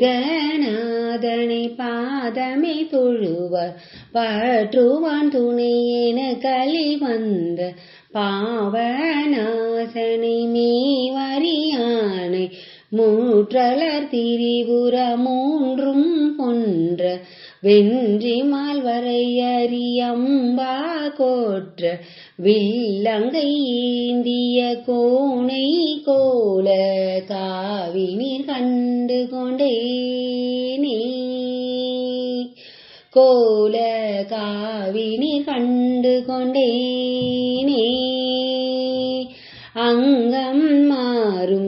முருகநாதனை பாதமே தொழுவர். பற்றுவான் துணையென களி வந்த பாவநாசனை மேவரியானை மூற்றலர் திரிபுர மூன்றும் பொன்ற வென்றி மால்வரை அறியம்பா கோற்ற. வில்லங்கை ஏந்திய கோணை கோல காவினீர் கண் கண்டு கொண்டேனே கோல காவினி கண்டு கொண்டேனே அங்கம் மாறும்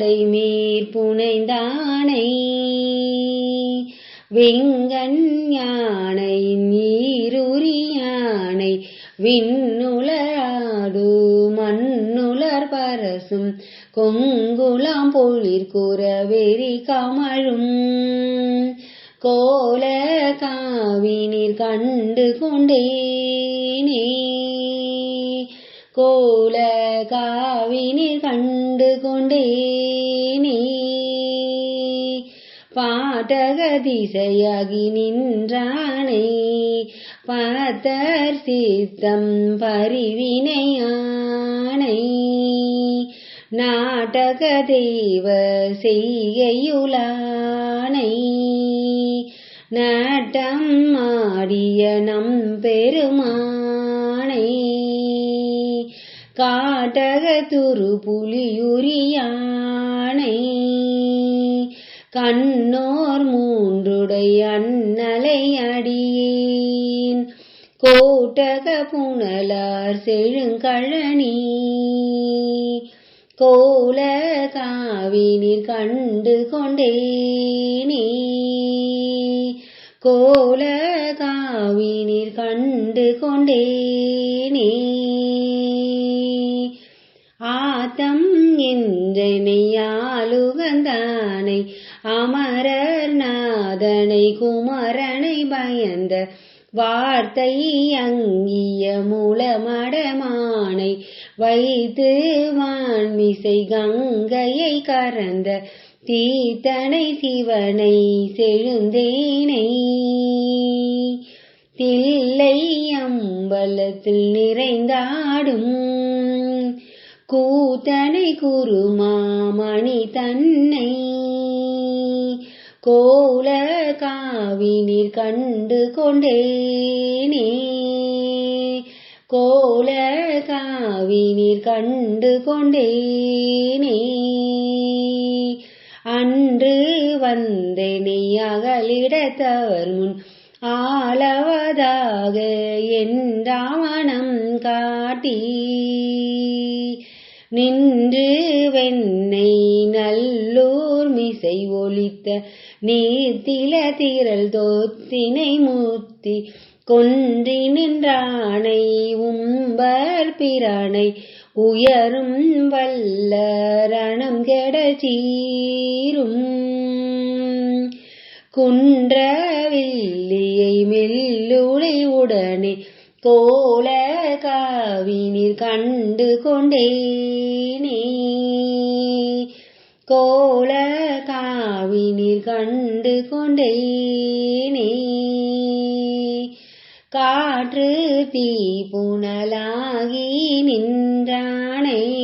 மதி சடை மேற்புனைந்தானை வெங்கண் யானை நீருரியானை. விண்ணுலராடு மண்ணுலர் பரசும். கொங்குலாம் பொழிற் குறவெறி கமழும். கோல காவினீர் கண்டு கொண்டேனே. கோல காவினி கண்டு கொண்டேனே. பாட்டக திசையாகி நின்றானே. பார்த்தர் சித்தம் பரிவினையானை. நாடக தெய்வ செய்கையுளானை. நாட்டம் ஆடிய நம் பெருமா காட்டக துரு புலியுரியானை. கண்ணோர் மூன்றுடை அன்னலை அடியேன். கோட்டக புனலார் செழுங்கழனி. கோல காவினில் கண்டு கொண்டேனே. கோல காவினில் கண்டு கொண்டேனே. ஆத்தம் என்றனை ஆளுகந்தானை அமரர் நாதனை குமரனை பயந்த வார்த்தை அங்கிய மூலமடமானை. வைத்து வான்மிசை கங்கையை கறந்த தீத்தனை சிவனை செழுந்தேனை. தில்லை அம்பலத்தில் நிறைந்தாடும் கூத்தனை குருமாமணி தன்னை. கோல காவினில் கண்டு கொண்டேனே. கோல காவினில் கண்டு கொண்டேனே. அன்று வந்தேனை அகலிடத்தவர் முன் ஆளவதாக என்றாவனம் காட்டி. நின்று வெண்ணை நல்லூர் மிசை ஒலித்த நீர்த்தில திரள் தோத்தினை மூர்த்தி கொன்றி நின்றானை உம்பர் பிரானை உயரும் வல்லரணம் கெட சீரும். குன்றவில்லியை மெல்லுளை உடனே கோல காவினீர் கண்டு கொண்டேனே. கோல காவினீர் கண்டு கொண்டேனே. காற்று தீ புனலாகி நின்றானே.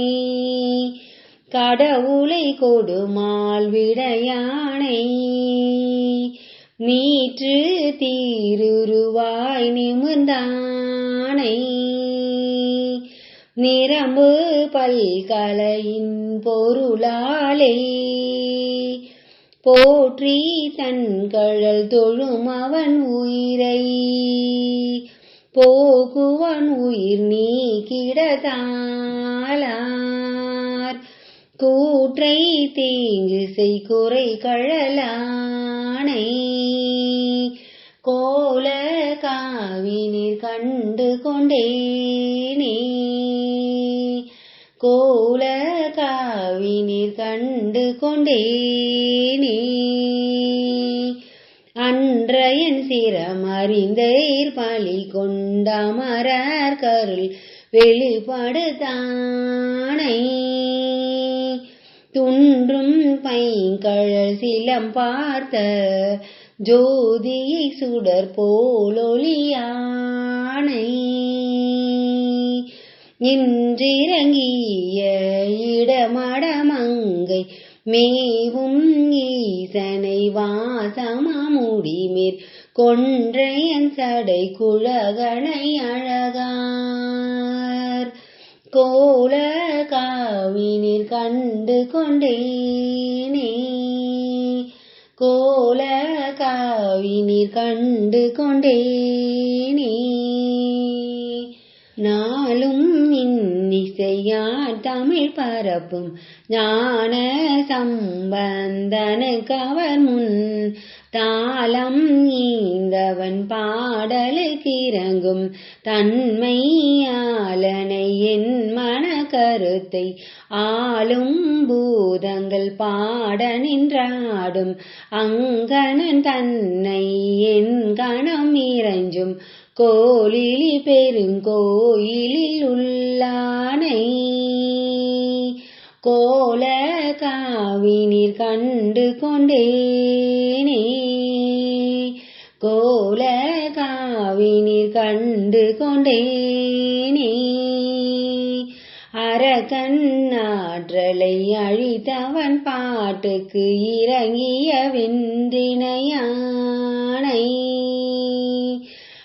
கடவுளை கொடுமால் விடையானை. நீற்று தீருருவாய் நிமிர்ந்தான். நிரம்பு பல்கலையின் பொருளாலே. போற்றி தன் கழல் தொழும் அவன் உயிரை. போகுவன் உயிர் நீக்கிடதாளார் கூற்றை தீங்கு செய் குறை கழலானை. கண்டு கொண்டேனே கோல காவினீர் கண்டு கொண்டேனே அன்றையன் சிரம் அறிந்தேர் பழி கொண்டமரார் கருள் வெளிப்படுத்தானை. துன்றும் பைங்கழல் சிலம் பார்த்த ஜோதியை சுடர் போலொலியானை. இன்றிறங்கிய இடமடமங்கை மேவும் ஈசனை வாசமமுடிமேற். கொன்றையன் சடை குழகனை அழகார். கோல காவினில் கண்டு கொண்டேனே. கோல காவினில் கண்டு கொண்டேனே நாளும் இன்னிசையார் தமிழ் பரப்பும் ஞான சம்பந்தனுக்கு கவர் முன். தாளம் ஈந்தவன் பாடலுக்கு இறங்கும் தன்மையாலனை கருத்தை ஆளும் பூதங்கள் பாட நின்றாடும். அங்கணன் தன்னை என் கணம் இறைஞ்சும். கோலிலி பெருங்கோயிலில் உள்ளானை. கோல காவினில் கண்டு கொண்டேனே. கோல காவினில் கண்டு கொண்டேனே அரக்கண்ணாற்றலை அழித்தவன் பாட்டுக்கு இறங்கிய வென்றினையானை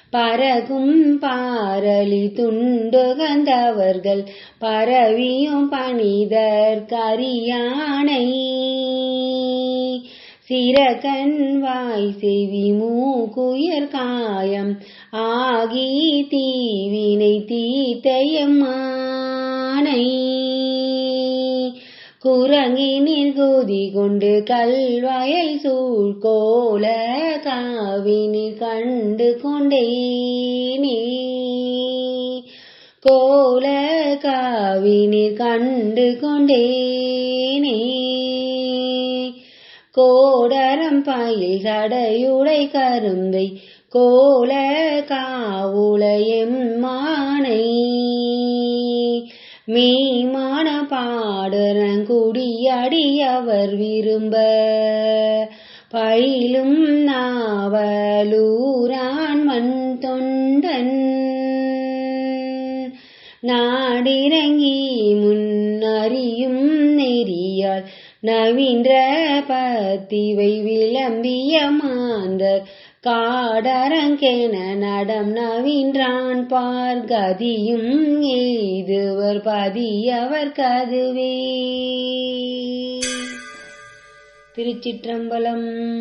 பறகும் பாரலி துண்டுகந்தவர்கள் பரவியும் பணிதர் கரியானை சிறகன் வாய் செவி மூக்குயர் காயம். ஆகி தீவினை தீத்தையம்மா தீத்தையம்மானை குரங்கினில் குதி கொண்டு கல்வயல் சூழ்கோல காவினில் கண்டு கொண்டே நீ. கோல காவினில் கண்டு கொண்டே நீ. கோடரம் பயில் சடையுடை கரும்பை கோல காவுளையம் மானை. மீமான பாடுறங்குடியடி அவர் விரும்ப. பயிலும் நாவலூரான் மண் தொண்டன் நாடிறங்கி முன்னறியும் நெறியால் நவீன்ற பத்திவை விளம்பிய மாந்தர் காடரங்கென நடம் நவீன்றான் பார்கதியும் எய்துவர் பதியவர் கதுவே. திருச்சிற்றம்பலம்.